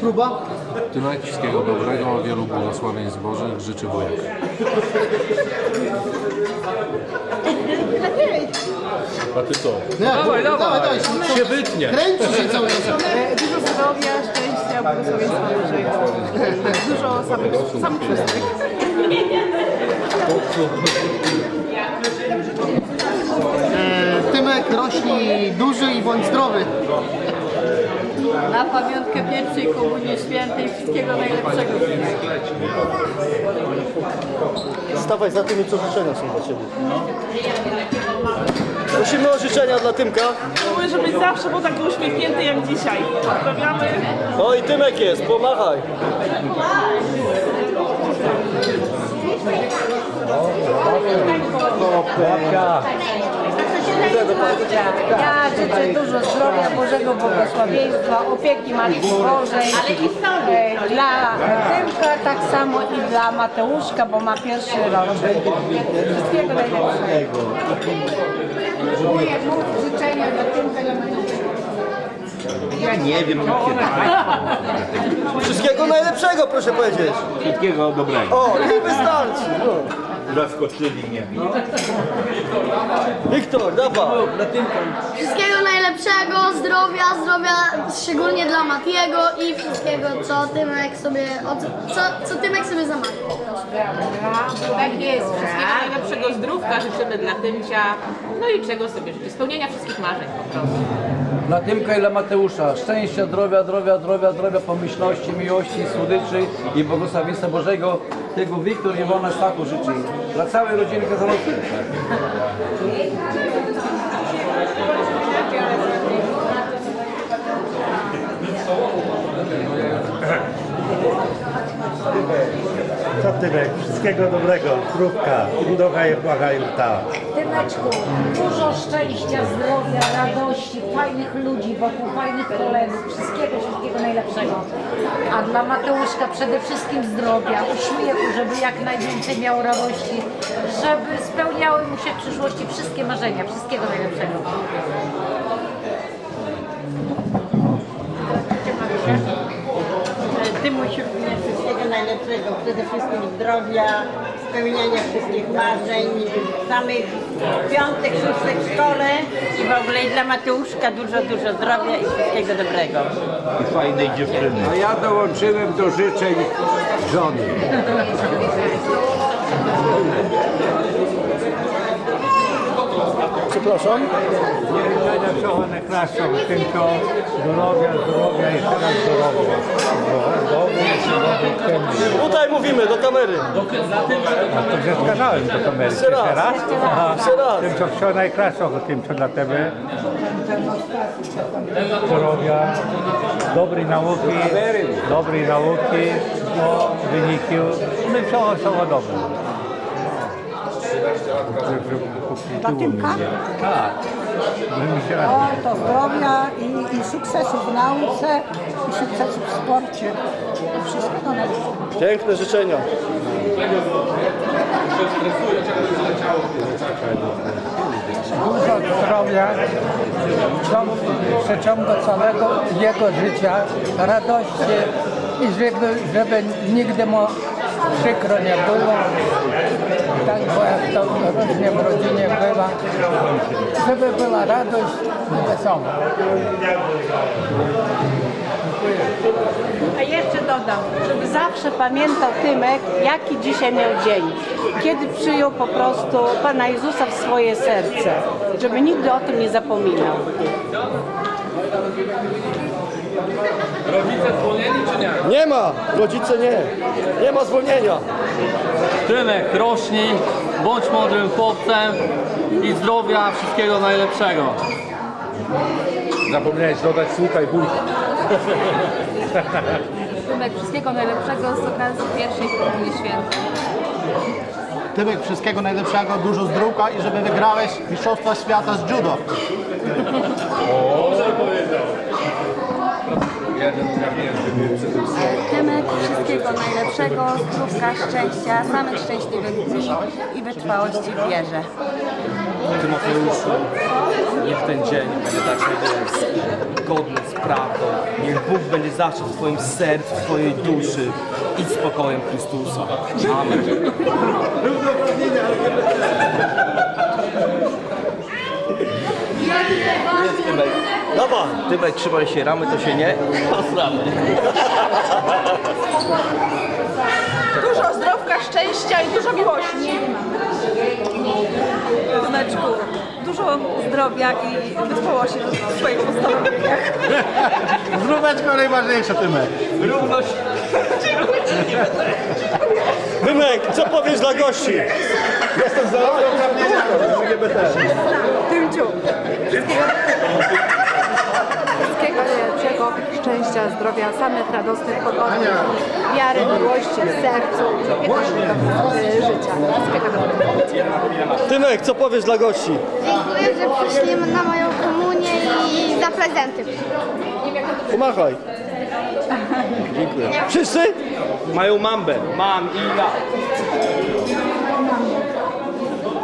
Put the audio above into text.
próba? Tymek, wszystkiego dobrego, wielu błogosławieństw Bożych życzy wujek. A ty co? Nie, dawaj, dawaj, dawaj. Się wytnie. Kręci się cały czas. E, Dużo zdrowia, szczęścia, błogosławieństwa Bożego. Dużo samych, samych szóstek. E, Tymek, rośnij duży i bądź zdrowy. Na pamiątkę pierwszej komunii świętej wszystkiego najlepszego. Stawaj za tymi, co życzenia są dla Ciebie. Prosimy o życzenia dla Tymka. Próbuję, żebyś zawsze był taki uśmiechnięty jak dzisiaj. Pozdrawiamy. O i Tymek jest, pomachaj. Ja życzę dużo zdrowia, Bożego błogosławieństwa, opieki Matki Bożej. E, Dla Tymka tak samo i dla Mateuszka, bo ma pierwszy rok. Wszystkiego najlepszego. Życzenia dla Tymka i dla Mateuszka. Wszystkiego najlepszego, proszę powiedzieć. Wszystkiego dobrego. O, i wystarczy. No. Zaskoczyli mnie. Wiktor, dawaj. Wszystkiego najlepszego, zdrowia, zdrowia szczególnie dla Matiego i wszystkiego, co Tymek sobie, o co, co, co Tymek sobie zamawia. Tak jest. Wszystkiego najlepszego zdrówka życzymy dla Tymcia. No i czego sobie życzy? Spełnienia wszystkich marzeń po prostu. Dla Tymka i dla Mateusza szczęścia, zdrowia, zdrowia, zdrowia, zdrowia, pomyślności, miłości, słodyczy i błogosławieństwa Bożego. Tego Wiktor i Iwona Stachu życzy. Dla całej rodziny Kazanowskiej. Co Tymek? Wszystkiego dobrego. Krówka. Droga je błaga ta. Tymeczku, dużo szczęścia, zdrowia, radości, fajnych ludzi wokół, fajnych kolegów, wszystkiego, wszystkiego najlepszego. A dla Mateuszka przede wszystkim zdrowia, uśmiechu, żeby jak najwięcej miał radości, żeby spełniały mu się w przyszłości wszystkie marzenia, wszystkiego najlepszego. Tymuś również wszystkiego najlepszego, przede wszystkim zdrowia, spełniania wszystkich marzeń, samych piątek, szóstek w szkole i w ogóle i dla Mateuszka dużo, dużo zdrowia i wszystkiego dobrego. I fajnej dziewczyny. A ja dołączyłem do życzeń żony. Przepraszam. Życzenia kochane klasą, tylko zdrowia, zdrowia i teraz zdrowia. Zdrowia, Tutaj mówimy do kamery. To że skazałem do kamery. Jeszcze raz. Jeszcze raz. Tym, co wczoraj najkraszą, tym, co dla Ciebie. Zdrowia, dobrej nauki, dobrej nauki, no, wyniki, no i wszystko są dobre. Dla Tymka? Tak. O, to zdrowia i, i sukcesów w nauce, i sukcesów w sporcie. Wszystkiego najlepszego. Piękne życzenia. Dużo zdrowia, ciąg, przeciągu całego jego życia, radości i żeby, żeby nigdy mu przykro nie było. Tak, bo jak to różnie w rodzinie bywa, żeby była radość i wesoło. A jeszcze dodam, żeby zawsze pamiętał Tymek, jaki dzisiaj miał dzień. Kiedy przyjął po prostu Pana Jezusa w swoje serce. Żeby nigdy o tym nie zapominał. Nie ma. Rodzice nie. Nie ma zwolnienia. Tymek, rośnij, bądź mądrym chłopcem i zdrowia, wszystkiego najlepszego. Zapomniałeś dodać słuchaj wujka. Tymek, wszystkiego najlepszego z okazji pierwszej komunii świętej. Tymek, wszystkiego najlepszego, dużo zdrówka i żeby wygrałeś Mistrzostwa Świata z judo. Wszystkiego najlepszego, zdrówka, szczęścia, samych szczęśliwych dni i wytrwałości w wierze. Tymoteuszu, niech ten dzień będzie dla Ciebie godny z prawdą. Niech Bóg będzie zawsze w Twoim sercu, w Twojej duszy i z spokojem Chrystusa. Amen. Tymek. Dobra, Tymek, trzymaj się ramy, to się nie. Posramy. Dużo zdrowka, szczęścia i dużo miłości. Tymeczku, dużo zdrowia i wytrwałości w swoich postanowieniach. Zdróweczko najważniejsze, Tymek. Tymek, co powiesz dla gości? Jestem za LGBT. Tymciu, wszystkiego, szczęścia, zdrowia, samych radosnych, pogodnych, wiary, miłości w sercu i każdego życia. Wszystkiego dobrego. Tymek, co powiesz dla gości? Dziękuję, że przyszli na moją komunię i za prezenty. Pomachaj. Dziękuję. Wszyscy? Mają mambę. Mam i ja.